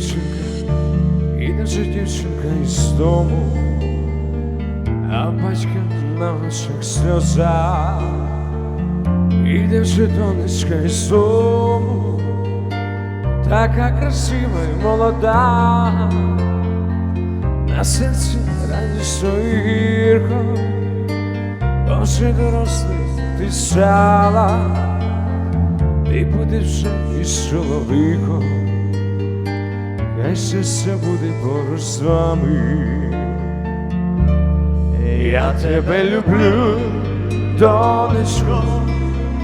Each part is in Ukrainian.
дівчинка, іде вже дівчинка із дому, а батька на очах сльоза, іде вже донечка із дому, така красива і молода, на серці радісно і гірко, бо вже дорослий ти стала, ти будеш із чоловіком, хай щастя буде поруч з вами. Я тебе люблю, донечко,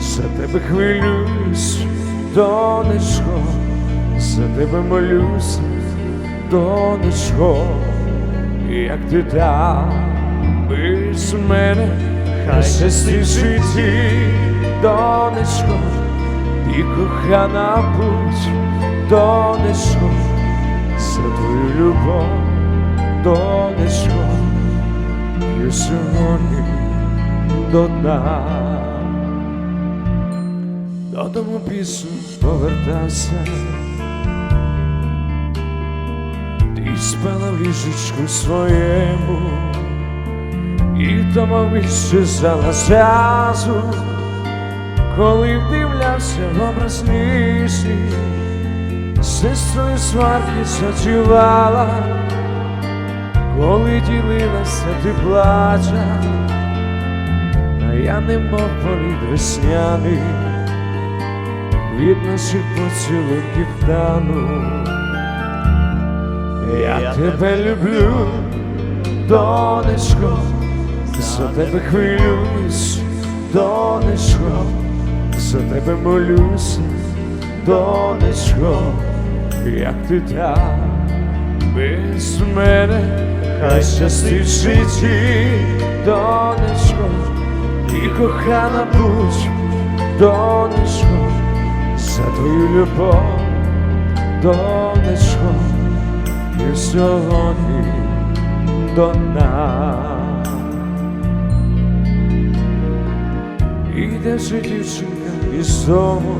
за тебе хвилююсь, донечко, за тебе молюсь, донечко, як ти там без мене, хай в житті, донечко, і кохана будь, донечко, твою любов, донечко п'ю сьогодні до дна. Додому пісню повертався, ти спала в ліжечку своєму, і дома відщезала зразу, коли вдивлявся в образ ніжний, сестрою сварки зачувала коли ділилася ти плача, а я немов політ весняний, від наших поцілунків тану. Я тебе люблю, донечко, за тебе хвилююсь, донечко, за тебе молюся, донечко, як ти так без мене, хай щастить житті, донечко, і кохана будь, донечко, за твою любов, донечко, і сьогодні до нас. Іде же дівчинка із дому,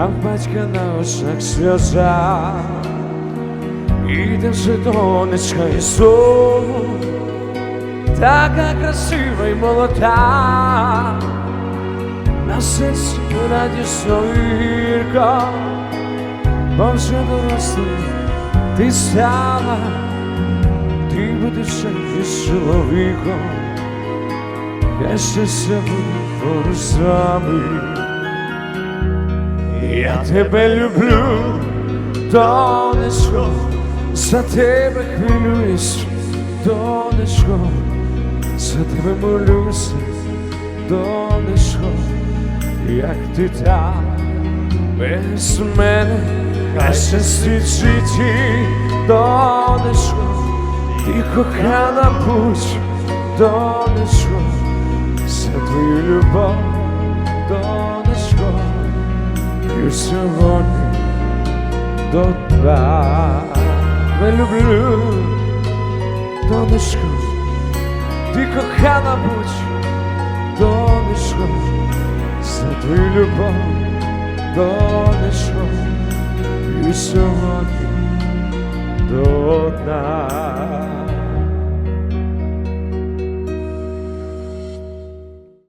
а в батька на очах сльоза. Іде вже донечка дому, така красива й молода, на серці радісно і гірко, бо вже дорослий ти стала, ти будеш ще чоловіком, я щастя буду поруч. Я тебе люблю, донечко, за тебе хвилююсь, донечко, за тебе молюся, донечко, як ти так без мене, хай щастить житті, донечко, ти кохана будь, донечко, за твою любов, донечко, і сьогодні до. Не люблю, донечко, ти кохана будь, донечко, твою любов, донечко, і сьогодні до дна.